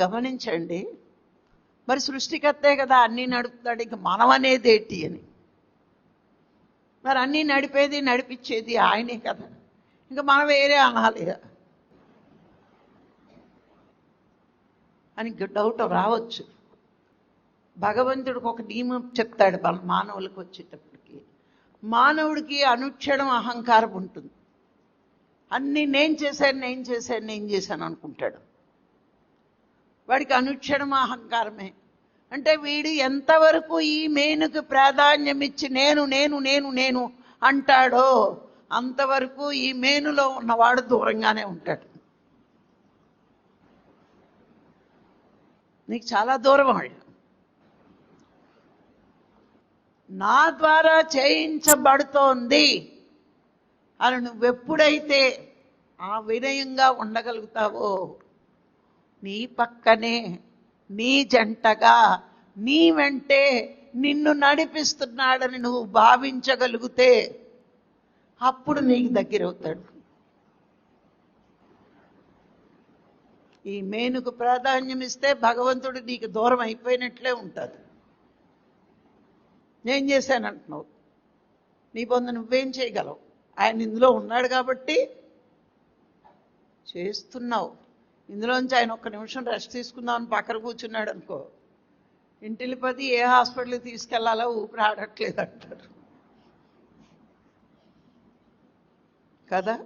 గమనించండి. మరి సృష్టికర్తే కదా అన్నీ నడుపుతాడు ఇంక మనం అనేది ఏంటి అని. మరి అన్నీ నడిపేది నడిపించేది ఆయనే కదా. ఇంకా మనం వేరే అనాలి అని డౌట్ రావచ్చు. భగవంతుడికి ఒక నియమం చెప్తాడు మానవులకు వచ్చేటప్పటికి. మానవుడికి అనుక్షణం అహంకారం ఉంటుంది. అన్నీ నేను చేశాను నేను చేశాను నేను చేశాను అనుకుంటాడు. వాడికి అనుక్షణం అహంకారమే. అంటే వీడు ఎంతవరకు ఈ మేనుకు ప్రాధాన్యం ఇచ్చి నేను నేను నేను నేను అంటాడో అంతవరకు ఈ మేనులో ఉన్నవాడు దూరంగానే ఉంటాడు. నీకు చాలా దూరం వాళ్ళు. నా ద్వారా చేయించబడుతోంది అని నువ్వెప్పుడైతే ఆ వినయంగా ఉండగలుగుతావో నీ పక్కనే నీ జంటగా నీ వెంటే నిన్ను నడిపిస్తున్నాడని నువ్వు భావించగలిగితే అప్పుడు నీకు దగ్గరవుతాడు ఈ మేనుకు ప్రాధాన్యం ఇస్తే భగవంతుడు నీకు దూరం అయిపోయినట్లే ఉంటుంది నేను చేశానంటున్నావు నీ పొందు నువ్వేం చేయగలవు? ఆయన ఇందులో ఉన్నాడు కాబట్టి చేస్తున్నావు. ఇందులోంచి ఆయన ఒక్క నిమిషం రెస్ట్ తీసుకుందామని పక్కన కూర్చున్నాడు అనుకో. ఇంటిలిపతి ఏ హాస్పిటల్కి తీసుకెళ్ళాలో ఊపిరి ఆడట్లేదు అంటారు. కదా?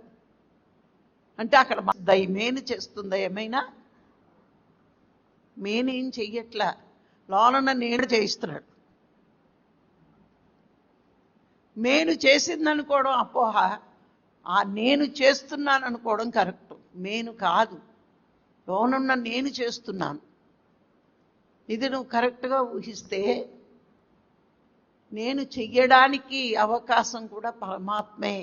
అంటే అక్కడ దయమేని మేలు చేస్తుందా ఏమైనా? మేనేం చెయ్యట్లా? లోనన్న నేను చేయిస్తున్నాడు. నేను చేసిందనుకోవడం అపోహ. ఆ నేను చేస్తున్నాను అనుకోవడం కరెక్ట్. నేను కాదు. లోనున్న నేను చేస్తున్నాను. ఇది నువ్వు కరెక్ట్గా ఊహిస్తే నేను చెయ్యడానికి అవకాశం కూడా పరమాత్మే.